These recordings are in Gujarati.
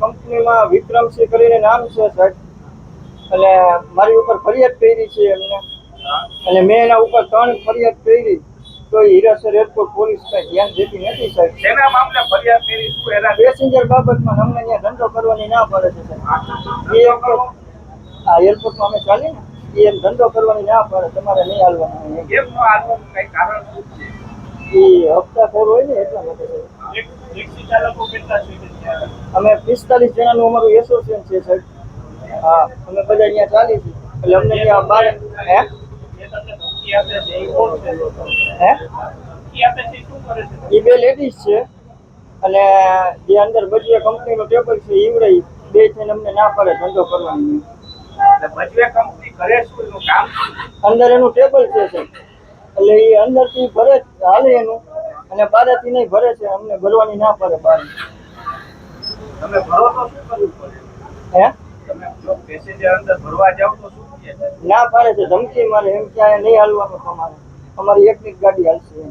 કંપનીમાં વિક્રમસિંહ કરીને નામ છે સાહેબ. એટલે મારી ઉપર ફરિયાદ કરી છે એમને. અને મેં એના ઉપર ત્રણ ફરિયાદ કરી તો હીરાસર એરપોર્ટ પોલીસ કઈ ધ્યાન દેતી નથી સાહેબ. એના મામલે ફરિયાદ કરી? શું એના પેસેન્જર બાબતમાં અમને અહીંયા ધંધો કરવાની ના પડે છે સાહેબ. આ એરપોર્ટમાં અમે ચાલીએ ને એ એમ ધંધો કરવાની ના પડે તમારે નહીં હાલવાનું. કેમ નો આનું કઈ કારણ શું છે? અમે પિસ્તાલીસ જણાનું અમારું એસોસિએશન છે સાહેબ. હા અમે બધા અહીંયા ચાલી છીએ. એટલે અમને ત્યાં બાર હે? એ બે લેડીઝ છે. અને જે અંદર બધી કંપનીનું ટેબલ છે ઈવડાઈ બે થઈને અમને ના પડે ધંધો કરવાની. એટલે ભજવે કંપની કરે શું એનું કામ? અંદર એનું ટેબલ છે સાહેબ. એટલે એ અંદરથી ભરે જ, હાલે એનું. અને બહારથી નહીં ભરે છે અમને ભરવાની ના પડે બહાર તમે ભરો તો શું કરવું પડે? હે? તમે જો પેસેન્જર અંદર ભરવા જાવ તો શું ના પાડે છે ધમકી મારે એમ કે અહીંયા નહીં હાલવાનું તમારે અમારી એક એક ગાડી હાલશે.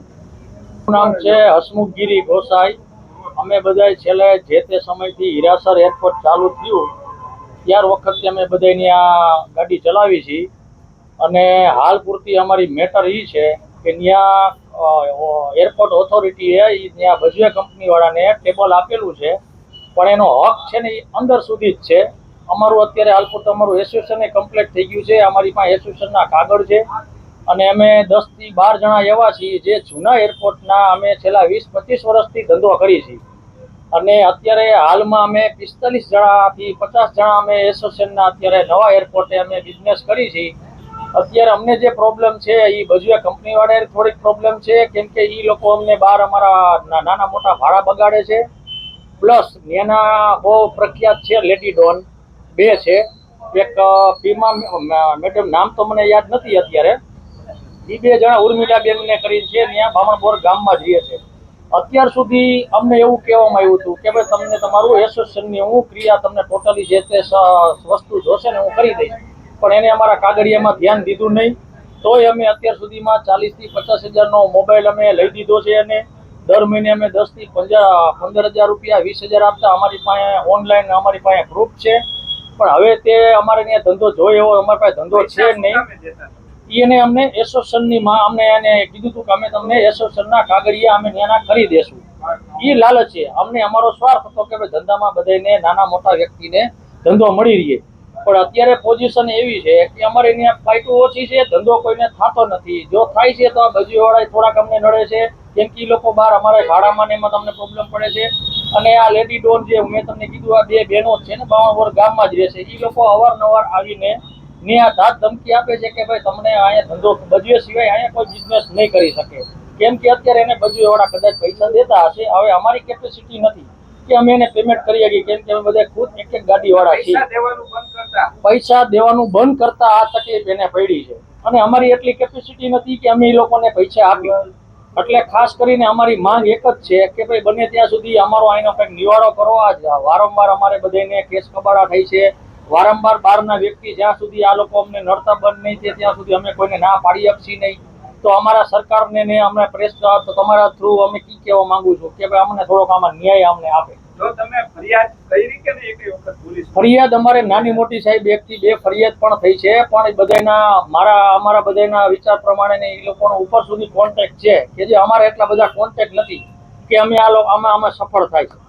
નામ છે હસમુખગીરી ગોસાઈ. અમે બધા છેલ્લે જે તે સમયથી હીરાસર એરપોર્ટ ચાલુ થયું ત્યાર વખતથી અમે બધાની આ ગાડી ચલાવી છીએ અને હાલ પૂરતી અમારી મેટર એ છે કે ત્યાં એરપોર્ટ ઓથોરિટીએ ત્યાં ભજવે કંપનીવાળાને ટેબલ આપેલું છે. પણ એનો હક છે ને એ અંદર સુધી જ છે. અમારું અત્યારે હાલ પૂરતું અમારું એસોસિએશને કમ્પ્લીટ થઈ ગયું છે. અમારી પાસે એસોસિએશનના કાગળ છે. અને અમે દસથી બાર જણા એવા છીએ જે જૂના એરપોર્ટના અમે છેલ્લા વીસ પચીસ વર્ષથી ધંધો કરી છીએ. અને અત્યારે હાલમાં અમે પિસ્તાલીસ જણાથી પચાસ જણા અમે એસોસિએશનના અત્યારે નવા એરપોર્ટે અમે બિઝનેસ કરી છીએ. અત્યારે અમને જે પ્રોબ્લેમ છે એ ભજવે કંપનીવાળાએ થોડીક પ્રોબ્લેમ છે, કેમ કે એ લોકો અમને બહાર અમારા નાના મોટા ભાડા બગાડે છે. પ્લસ એના બહુ પ્રખ્યાત છે લેડી ડોન બે છે. એક પીમા મેડમ નામ તો મને યાદ નથી અત્યારે. એ બે જણા ઉર્મિલા બેનને કરી છે, ત્યાં બામણબોર ગામમાં જ છે. અત્યાર સુધી અમને એવું કહેવામાં આવ્યું હતું કે ભાઈ, તમને તમારું એસોસિએશનની હું ક્રિયા તમને ટોટલી જે તે વસ્તુ જોશે ને હું કરી દઈશ. પણ એને અમારા કાગળિયામાં ધ્યાન દીધું નહીં. તોય અમે અત્યાર સુધીમાં ચાલીસથી પચાસ હજારનો મોબાઈલ અમે લઈ દીધો છે અને દર મહિને અમે દસથી પંદર હજાર રૂપિયા, વીસ હજાર આપતા અમારી પાસે ઓનલાઈન અમારી પાસે પ્રૂફ છે. પણ હવે તે અમારે ત્યાં ધંધો જોયો એવો અમારી પાસે ધંધો છે નહીં. એને અમને એસોસિએશનની માં અમને એને કીધું હતું કે અમે તમને એસોસિએશનના કાગળિયા અમે ત્યાંના કરી દેશું. એ લાલચ છે. અમને અમારો સ્વાર્થ હતો કે ધંધામાં બધાને નાના મોટા વ્યક્તિને ધંધો મળી રહે પણ અત્યારે પોઝિશન એવી છે કે અમારે ત્યાં ફ્લાઇટો ઓછી છે, ધંધો કોઈને થતો નથી. જો થાય છે તો આ બાજુવાળા થોડાક અમને નડે છે, કેમ કે લોકો બહાર અમારે ભાડામાં ને એમાં તમને પ્રોબ્લેમ પડે છે. અને આ લેડી ડોન જે મેં તમને કીધું, આ બે બહેનો છે ને બાવણ ગામમાં જ રહે છે. એ લોકો અવારનવાર આવીને ને ધાત ધમકી આપે છે કે ભાઈ તમને અહીંયા ધંધો બજવે સિવાય અહીંયા કોઈ બિઝનેસ નહીં કરી શકે. કેમ કે અત્યારે એને બજવે કદાચ પૈસા દેતા હશે, હવે અમારી કેપેસિટી નથી. કે અમે એને પેમેન્ટ કરી શકીએ કેમ કે અમે બધા ખુદ એક એક ગાડી વાળા છીએ. પૈસા દેવાનું બંધ કરતા. પૈસા દેવાનું બંધ કરતા આ તકલીફ એને પડી છે. અને અમારી એટલી કેપેસિટી નથી કે અમે એ લોકોને પૈસા આપીએ. એટલે ખાસ કરીને અમારી માંગ એક જ છે કે ભાઈ બને ત્યાં સુધી અમારો આઈનો કંઈક નિવાડો કરો. આ જ વારંવાર અમારે બધાને કેસ કબાડા થાય છે. વારંવાર બહારના વ્યક્તિ જ્યાં સુધી આ લોકો અમને નડતા બંધ નહીં ત્યાં સુધી અમે કોઈને ના પાડી આપશી નહીં. તો અમારા સરકારને ને અમને પ્રેસ તો તમારા થ્રુ અમે કી કહેવા માંગુ છું કે ભાઈ અમને થોડોક આમાં ન્યાય અમને આપે. જો તમે ફરિયાદ કરી કે એક વખત પોલીસ? ફરિયાદ અમારે નાની મોટી સાહેબ એક થી બે ફરિયાદ પણ થઈ છે પણ એ બધાના મારા અમારા બધાના વિચાર પ્રમાણે ને એ લોકોનો ઉપર સુધી કોન્ટેક્ટ છે કે જે અમારે એટલા બધા કોન્ટેક્ટ નથી કે અમે આ લોકો આમાં અમે સફળ થાય. છે